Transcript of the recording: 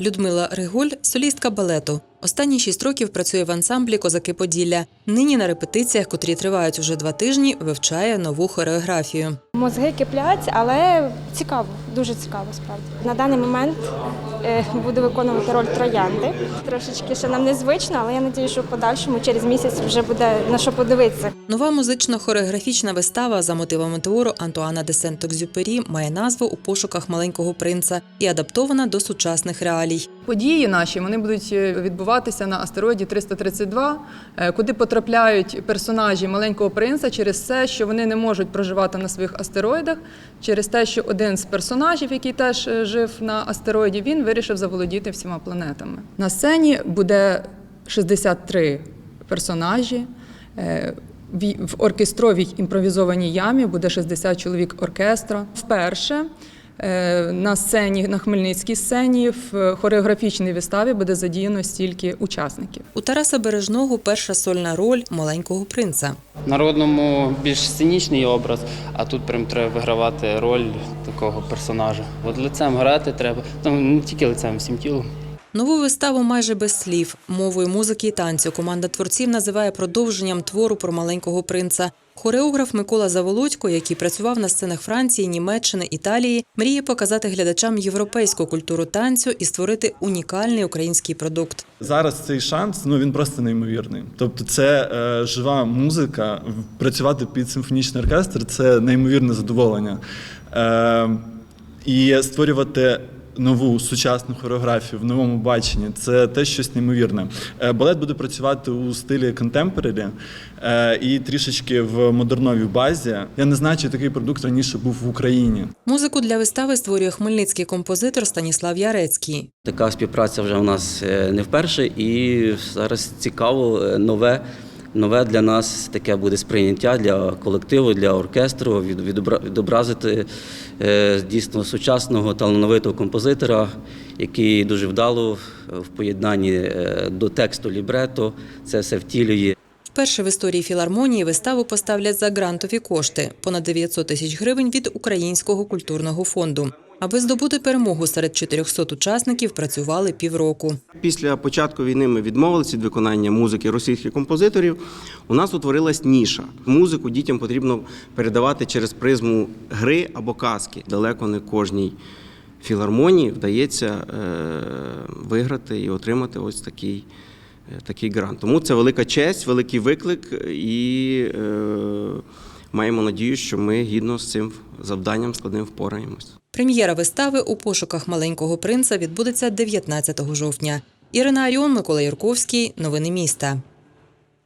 Людмила Ригуль солістка балету. Останні шість років працює в ансамблі Козаки Поділля. Нині на репетиціях, котрі тривають уже два тижні, вивчає нову хореографію. Мозги киплять, але цікаво, дуже цікаво справді. На даний момент е, буду виконувати роль троянди. Трошечки ще нам незвично, але я надію, що в подальшому через місяць вже буде на що подивитися. Нова музично-хореографічна вистава за мотивами твору Антуана де Сент-Екзюпері має назву у пошуках маленького принца і адаптована до сучасних реалій. Події наші вони будуть е, відбуватися на астероїді 332, е, куди потрапляють персонажі маленького принца через те, що вони не можуть проживати на своїх астероїдах, через те, що один з персонажів, який теж е, жив на астероїді, він вирішив заволодіти всіма планетами. На сцені буде 63 персонажі. В оркестровій імпровізованій ямі буде 60 чоловік оркестра. Вперше на сцені, на Хмельницькій сцені, в хореографічній виставі буде задіяно стільки учасників. У Тараса Бережного перша сольна роль маленького принца. Народному більш сценічний образ, а тут прям треба вигравати роль такого персонажа. От лицем грати треба, там не тільки лицем, всім тілом. Нову виставу майже без слів, мовою музики і танцю. Команда творців називає продовженням твору про маленького принца. Хореограф Микола Заволодько, який працював на сценах Франції, Німеччини, Італії, мріє показати глядачам європейську культуру танцю і створити унікальний український продукт. Зараз цей шанс ну він просто неймовірний. Тобто, це е, жива музика. Працювати під симфонічний оркестр це неймовірне задоволення. Е, і створювати нову сучасну хореографію в новому баченні це те щось неймовірне. Е, балет буде працювати у стилі contemporary е, і трішечки в модерновій базі. Я не знаю, чи такий продукт раніше був в Україні. Музику для вистави створює хмельницький композитор Станіслав Ярецький. Така співпраця вже у нас е, не вперше, і зараз цікаво е, нове. Нове для нас таке буде сприйняття для колективу, для оркестру, відобразити е, дійсно сучасного талановитого композитора, який дуже вдало в поєднанні е, до тексту лібрето це все втілює. Вперше в історії філармонії виставу поставлять за грантові кошти понад 900 тисяч гривень від Українського культурного фонду. Аби здобути перемогу серед 400 учасників, працювали півроку. Після початку війни ми відмовилися від виконання музики російських композиторів. У нас утворилась ніша. Музику дітям потрібно передавати через призму гри або казки. Далеко не кожній філармонії вдається е, виграти і отримати ось такий, е, такий грант. Тому це велика честь, великий виклик, і е, маємо надію, що ми гідно з цим завданням складним впораємось. Прем'єра вистави у пошуках маленького принца відбудеться 19 жовтня. Ірина Аріон, Микола Юрковський. Новини міста.